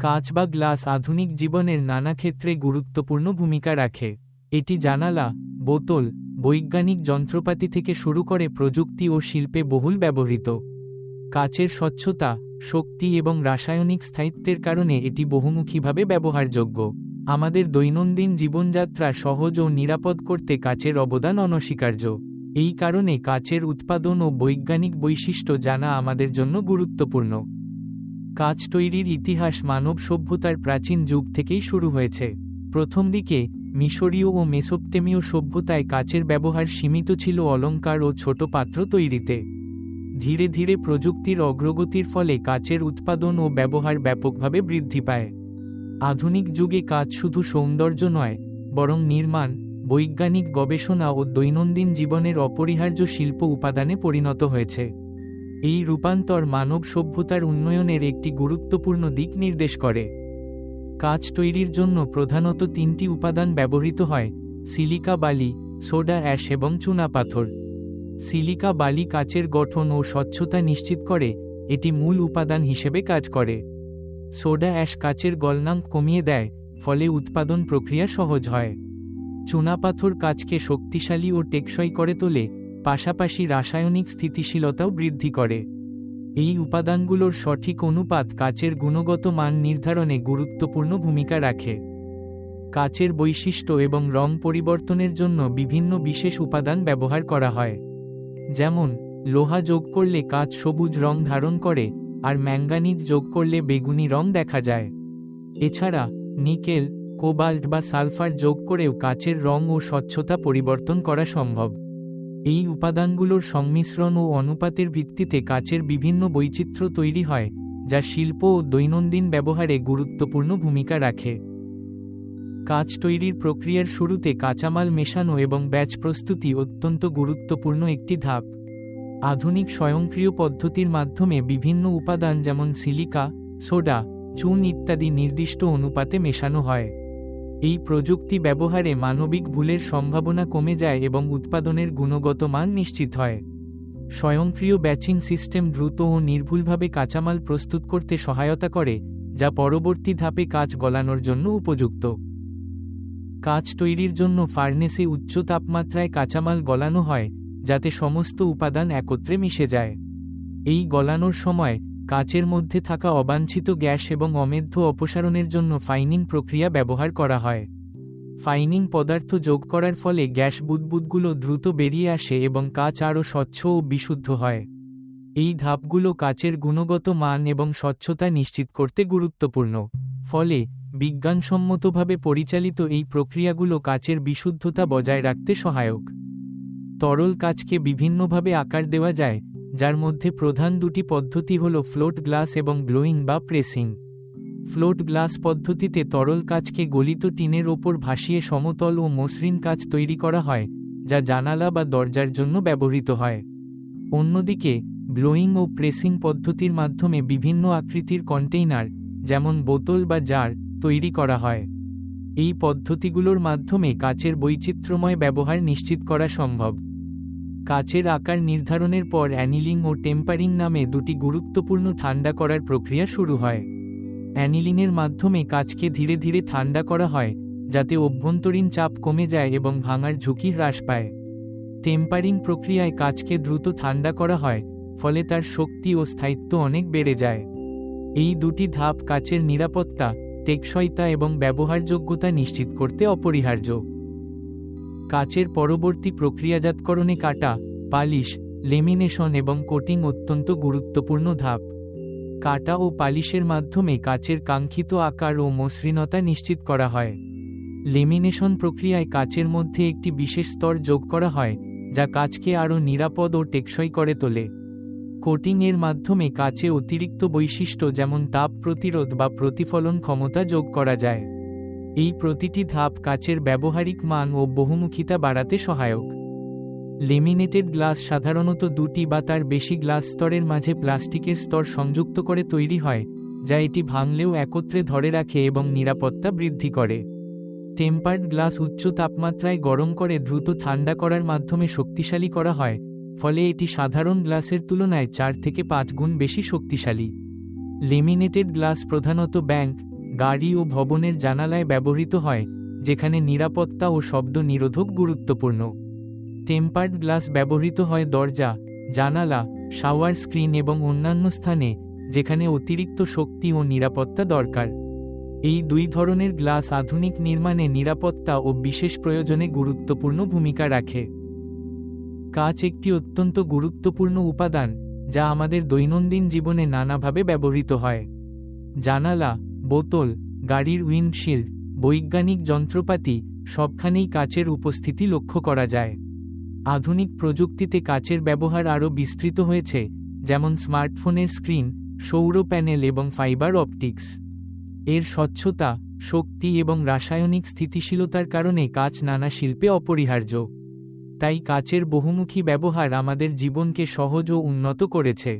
কাঁচ বা গ্লাস আধুনিক জীবনের নানা ক্ষেত্রে গুরুত্বপূর্ণ ভূমিকা রাখে। এটি জানালা, বোতল, বৈজ্ঞানিক যন্ত্রপাতি থেকে শুরু করে প্রযুক্তি ও শিল্পে বহুল ব্যবহৃত। কাচের স্বচ্ছতা, শক্তি এবং রাসায়নিক স্থায়িত্বের কারণে এটি বহুমুখীভাবে ব্যবহারযোগ্য। আমাদের দৈনন্দিন জীবনযাত্রা সহজ ও নিরাপদ করতে কাচের অবদান অনস্বীকার্য। এই কারণে কাচের উৎপাদন ও বৈজ্ঞানিক বৈশিষ্ট্য জানা আমাদের জন্য গুরুত্বপূর্ণ। কাচ তৈরির ইতিহাস মানব সভ্যতার প্রাচীন যুগ থেকেই শুরু হয়েছে। প্রথম দিকে, মিশরীয় ও মেসোপটেমীয় সভ্যতায় কাচের ব্যবহার সীমিত ছিল অলঙ্কার ও ছোট পাত্র তৈরিতে। ধীরে ধীরে প্রযুক্তির অগ্রগতির ফলে কাচের উৎপাদন ও ব্যবহার ব্যাপকভাবে বৃদ্ধি পায়। আধুনিক যুগে কাজ শুধু সৌন্দর্য নয়, বরং নির্মাণ, বৈজ্ঞানিক গবেষণা ও দৈনন্দিন জীবনের অপরিহার্য শিল্প উপাদানে পরিণত হয়েছে। এই রূপান্তর মানব সভ্যতার উন্নয়নের একটি গুরুত্বপূর্ণ দিক নির্দেশ করে। কাচ তৈরির জন্য প্রধানত তিনটি উপাদান ব্যবহৃত হয়, সিলিকা বালি, সোডা অ্যাশ এবং চুনাপাথর সিলিকা বালি কাচের গঠন ও স্বচ্ছতা নিশ্চিত করে, এটি মূল উপাদান হিসেবে কাজ করে। সোডা অ্যাশ কাচের গলনাঙ্ক কমিয়ে দেয়, ফলে উৎপাদন প্রক্রিয়া সহজ হয়। চুনাপাথর কাচকে শক্তিশালী ও টেকসই করে তোলে পাশাপাশি রাসায়নিক স্থিতিশীলতাও বৃদ্ধি করে। এই উপাদানগুলোর সঠিক অনুপাত কাচের গুণগত মান নির্ধারণে গুরুত্বপূর্ণ ভূমিকা রাখে। কাচের বৈশিষ্ট্য এবং রং পরিবর্তনের জন্য বিভিন্ন বিশেষ উপাদান ব্যবহার করা হয়। যেমন, লোহা যোগ করলে কাচ সবুজ রং ধারণ করে, আর ম্যাঙ্গানিজ যোগ করলে বেগুনি রং দেখা যায়। এছাড়া, নিকেল, কোবাল্ট বা সালফার যোগ করেও কাচের রং ও স্বচ্ছতা পরিবর্তন করা সম্ভব। এই উপাদানগুলোর সংমিশ্রণ ও অনুপাতের ভিত্তিতে কাচের বিভিন্ন বৈচিত্র্য তৈরি হয়, যা শিল্প ও দৈনন্দিন ব্যবহারে গুরুত্বপূর্ণ ভূমিকা রাখে। কাচ তৈরির প্রক্রিয়ার শুরুতে কাঁচামাল মেশানো এবং ব্যাচ প্রস্তুতি অত্যন্ত গুরুত্বপূর্ণ একটি ধাপ। আধুনিক স্বয়ংক্রিয় পদ্ধতির মাধ্যমে বিভিন্ন উপাদান যেমন সিলিকা, সোডা, চুন ইত্যাদি নির্দিষ্ট অনুপাতে মেশানো হয়। এই প্রযুক্তি ব্যবহারে মানবিক ভুলের সম্ভাবনা কমে যায় এবং উৎপাদনের গুণগত মান নিশ্চিত হয়। স্বয়ংক্রিয় ব্যাচিং সিস্টেম দ্রুত ও নির্ভুলভাবে কাঁচামাল প্রস্তুত করতে সহায়তা করে, যা পরবর্তী ধাপে কাজ গলানোর জন্য উপযুক্ত। কাচ তৈরির জন্য ফার্নেসে উচ্চ তাপমাত্রায় কাঁচামাল গলানো হয়, যাতে সমস্ত উপাদান একত্রে মিশে যায়। এই গলানোর সময় কাচের মধ্যে থাকা অবাঞ্ছিত গ্যাস এবং অমেধ্য অপসারণের জন্য ফাইনিং প্রক্রিয়া ব্যবহার করা হয়। ফাইনিং পদার্থ যোগ করার ফলে গ্যাস বুদবুদগুলো দ্রুত বেরিয়ে আসে এবং কাচ আরও স্বচ্ছ ও বিশুদ্ধ হয়। এই ধাপগুলো কাচের গুণগত মান এবং স্বচ্ছতা নিশ্চিত করতে গুরুত্বপূর্ণ। ফলে, বিজ্ঞানসম্মতভাবে পরিচালিত এই প্রক্রিয়াগুলো কাচের বিশুদ্ধতা বজায় রাখতে সহায়ক। তরল কাচকে বিভিন্নভাবে আকার দেওয়া যায় যার মধ্যে প্রধান দুটি পদ্ধতি হল ফ্লোট গ্লাস এবং গ্লোয়িং বা প্রেসিং। ফ্লোট গ্লাস পদ্ধতিতে তরল কাচকে গলিত টিনের ওপর ভাসিয়ে সমতল ও মসৃণ কাচ তৈরি করা হয়, যা জানালা বা দরজার জন্য ব্যবহৃত হয়। অন্যদিকে ব্লোয়িং ও প্রেসিং পদ্ধতির মাধ্যমে বিভিন্ন আকৃতির কন্টেইনার, যেমন বোতল বা জার, তৈরি করা হয়। এই পদ্ধতিগুলোর মাধ্যমে কাচের বৈচিত্র্যময় ব্যবহার নিশ্চিত করা সম্ভব। কাচের আকার নির্ধারণের পর অ্যানিলিং ও টেম্পারিং নামে দুটি গুরুত্বপূর্ণ ঠান্ডা করার প্রক্রিয়া শুরু হয়। অ্যানিলিংয়ের মাধ্যমে কাচকে ধীরে ধীরে ঠান্ডা করা হয়, যাতে অভ্যন্তরীণ চাপ কমে যায় এবং ভাঙার ঝুঁকি হ্রাস পায়। টেম্পারিং প্রক্রিয়ায় কাচকে দ্রুত ঠান্ডা করা হয়, ফলে তার শক্তি ও স্থায়িত্ব অনেক বেড়ে যায়। এই দুটি ধাপ কাচের নিরাপত্তা, টেকসইতা এবং ব্যবহারযোগ্যতা নিশ্চিত করতে অপরিহার্য। কাচের পরবর্তী প্রক্রিয়াজাতকরণে কাটা, পালিশ, লেমিনেশন এবং কোটিং অত্যন্ত গুরুত্বপূর্ণ ধাপ। কাটা ও পালিশের মাধ্যমে কাচের কাঙ্ক্ষিত আকার ও মসৃণতা নিশ্চিত করা হয়। লেমিনেশন প্রক্রিয়ায় কাচের মধ্যে একটি বিশেষ স্তর যোগ করা হয়, যা কাচকে আরও নিরাপদ ও টেকসই করে তোলে। কোটিং এর মাধ্যমে কাচে অতিরিক্ত বৈশিষ্ট্য যেমন তাপ প্রতিরোধ বা প্রতিফলন ক্ষমতা যোগ করা যায়। এই প্রতিটি ধাপ কাচের ব্যবহারিক মান ও বহুমুখিতা বাড়াতে সহায়ক। লেমিনেটেড গ্লাস সাধারণত দুটি বা তার বেশি গ্লাস স্তরের মাঝে প্লাস্টিকের স্তর সংযুক্ত করে তৈরি হয়, যা এটি ভাঙলেও একত্রে ধরে রাখে এবং নিরাপত্তা বৃদ্ধি করে। টেম্পার্ড গ্লাস উচ্চ তাপমাত্রায় গরম করে দ্রুত ঠান্ডা করার মাধ্যমে শক্তিশালী করা হয়, ফলে এটি সাধারণ গ্লাসের তুলনায় চার থেকে পাঁচ গুণ বেশি শক্তিশালী। লেমিনেটেড গ্লাস প্রধানত ব্যাংক গাড়ি ও ভবনের জানালায় ব্যবহৃত হয়, যেখানে নিরাপত্তা ও শব্দ নিরোধক গুরুত্বপূর্ণ। টেম্পার্ড গ্লাস ব্যবহৃত হয় দরজা, জানালা, শাওয়ার স্ক্রিন এবং অন্যান্য স্থানে, যেখানে অতিরিক্ত শক্তি ও নিরাপত্তা দরকার। এই দুই ধরনের গ্লাস আধুনিক নির্মাণে নিরাপত্তা ও বিশেষ প্রয়োজনে গুরুত্বপূর্ণ ভূমিকা রাখে। কাচ একটি অত্যন্ত গুরুত্বপূর্ণ উপাদান, যা আমাদের দৈনন্দিন জীবনে নানাভাবে ব্যবহৃত হয়। জানালা বোতল, গাড়ির উইন্ডশিল্ড, বৈজ্ঞানিক যন্ত্রপাতি, সবখানেই কাচের উপস্থিতি লক্ষ্য করা যায়। আধুনিক প্রযুক্তিতে কাচের ব্যবহার আরও বিস্তৃত হয়েছে, যেমন স্মার্টফোনের স্ক্রিন, সৌর প্যানেল এবং ফাইবার অপটিক্স। এর স্বচ্ছতা, শক্তি এবং রাসায়নিক স্থিতিশীলতার কারণে কাচ নানা শিল্পে অপরিহার্য। তাই কাচের বহুমুখী ব্যবহার আমাদের জীবনকে সহজ ও উন্নত করেছে।